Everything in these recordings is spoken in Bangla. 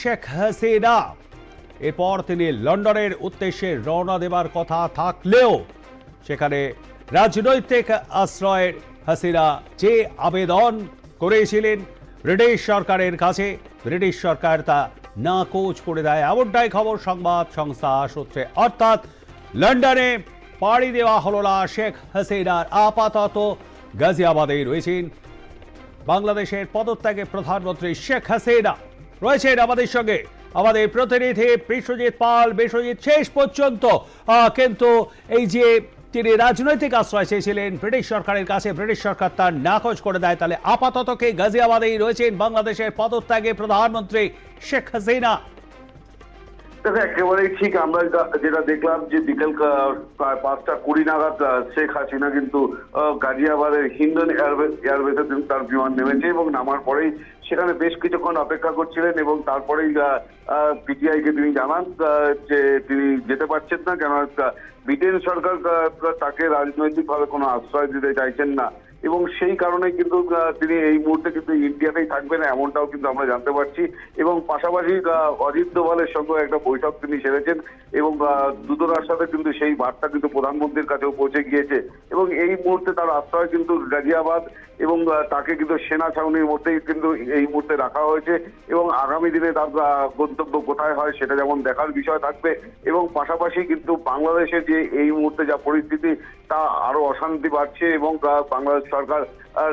শেখ হাসিনা। এরপর তিনি লন্ডনের উদ্দেশ্যে রওনা দেবার কথা থাকলেও সেখানে রাজনৈতিক আশ্রয়ের হাসিনা যে আবেদন করেছিলেন ব্রিটিশ সরকারের কাছে, ব্রিটিশ সরকার তা নাকচ করে দেয়। এমনটাই খবর সংবাদ সংস্থা সূত্রে। অর্থাৎ লন্ডনে পাড়ি দেওয়া হলো না শেখ হাসিনার আপাতত গাজিয়াবাদেই রয়েছেন। বাংলাদেশের পদত্যাগে প্রধানমন্ত্রী শেখ হাসিনা। রয়েছেন আমাদের সঙ্গে। আমাদের প্রতিনিধি বিশ্বজিৎ পাল, বিশ্বজিৎ শেষ পর্যন্ত। কিন্তু এই যে তিনি রাজনৈতিক আশ্রয় চেয়েছিলেন, ব্রিটিশ সরকারের কাছে, ব্রিটিশ সরকার তার নাকচ করে দেয়, তাহলে আপাতত কে গাজিয়াবাদেই রয়েছেন বাংলাদেশের পদত্যাগে প্রধানমন্ত্রী শেখ হাসিনা? দেখো একেবারেই ঠিক। আমরা যেটা দেখলাম যে বিকেল প্রায় পাঁচটা কুড়ি নাগাদ শেখ হাসিনা কিন্তু গাজিয়াবাদের হিন্দন এয়ারবে- এয়ারবেসে তিনি তার বিমান নেমেছে এবং নামার পরেই সেখানে বেশ কিছুক্ষণ অপেক্ষা করছিলেন এবং তারপরেই পিটিআই কে তিনি জানান যে তিনি যেতে পারছেন না। কেন ব্রিটেন সরকার তাকে রাজনৈতিকভাবে কোনো আশ্রয় দিতে চাইছেন না। এবং সেই কারণে কিন্তু তিনি এই মুহূর্তে কিন্তু ইন্ডিয়াতেই থাকবেন, এমনটাও কিন্তু আমরা জানতে পারছি। এবং পাশাপাশি অজিত দোভালের সঙ্গে একটা বৈঠক তিনি সেরেছেন এবং দুদরার সাথে কিন্তু সেই বার্তা কিন্তু প্রধানমন্ত্রীর কাছেও পৌঁছে গিয়েছে। এবং এই মুহূর্তে তার আশ্রয় কিন্তু গাজিয়াবাদ এবং তাকে কিন্তু সেনা ছাউনির মধ্যেই কিন্তু এই মুহূর্তে রাখা হয়েছে এবং আগামী দিনে তার গন্তব্য কোথায় হয় সেটা যেমন দেখার বিষয় থাকবে। এবং পাশাপাশি কিন্তু বাংলাদেশের যে এই মুহূর্তে যা পরিস্থিতি, তা আরও অশান্তি বাড়ছে এবং বাংলাদেশ সরকার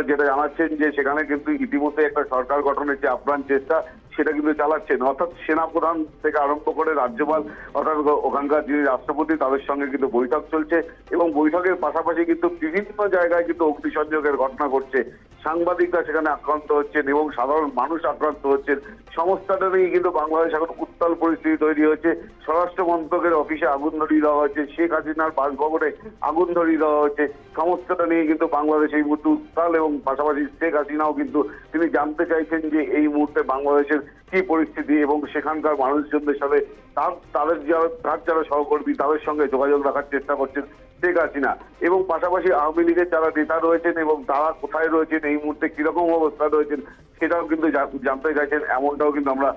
যেটা জানাচ্ছেন যে সেখানে কিন্তু ইতিমধ্যে একটা সরকার গঠনের যে আপ্রাণ চেষ্টা সেটা কিন্তু চালাচ্ছেন। অর্থাৎ সেনাপ্রধান থেকে আরম্ভ করে রাজ্যপাল, অর্থাৎ ওখানকার যিনি রাষ্ট্রপতি, তাদের সঙ্গে কিন্তু বৈঠক চলছে এবং বৈঠকের পাশাপাশি কিন্তু বিভিন্ন জায়গায় কিন্তু অগ্নিসংযোগের ঘটনা ঘটছে। সাংবাদিকরা সেখানে আক্রান্ত হচ্ছেন এবং সাধারণ মানুষ আক্রান্ত হচ্ছেন। সমস্তটা নিয়ে কিন্তু বাংলাদেশ এখন উত্তাল পরিস্থিতি তৈরি হয়েছে স্বরাষ্ট্র মন্ত্রকের অফিসে আগুন ধরিয়ে দেওয়া হয়েছে শেখ হাসিনার বাসভবনে আগুন ধরিয়ে দেওয়া হয়েছে সমস্তটা নিয়ে কিন্তু বাংলাদেশ এই মুহূর্তে উত্তাল এবং পাশাপাশি শেখ হাসিনাও কিন্তু তিনি জানতে চাইছেন যে এই মুহূর্তে বাংলাদেশের কি পরিস্থিতি এবং সেখানকার মানুষজনদের সাথে তার, তাদের যারা, তার যারা সহকর্মী তাদের সঙ্গে যোগাযোগ রাখার চেষ্টা করছেন শেখ হাসিনা এবং পাশাপাশি আওয়ামী লীগের যারা নেতা রয়েছেন এবং তারা কোথায় রয়েছেন, এই মুহূর্তে কীরকম অবস্থা রয়েছেন, সেটাও কিন্তু জানতে চাইছেন, এমনটাও কিন্তু আমরা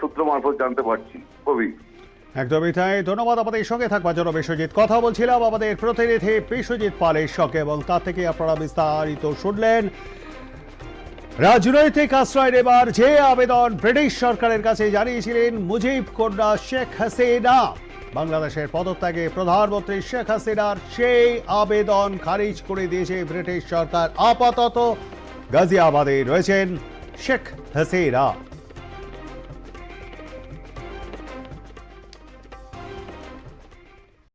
সূত্র মারফত জানতে পারছি। কবি। একদমই তাই। ধন্যবাদ আমাদের সঙ্গে থাকবার জন্য বিশ্বজিৎ। কথা বলছিলাম আমাদের প্রতিনিধি বিশ্বজিৎ পালের সঙ্গে এবং তা থেকে আপনারা বিস্তারিত শুনলেন। রাজনৈতিক আশ্রয় নেবার যে আবেদন ব্রিটিশ সরকারের কাছে জানিয়েছিলেন মুজিব কন্যা শেখ হাসিনা। বাংলাদেশের পদত্যাগে প্রধানমন্ত্রী শেখ হাসিনার সেই আবেদন খারিজ করে দিয়েছে ব্রিটিশ সরকার। আপাতত গাজিয়াবাদে রয়েছেন শেখ হাসিনা।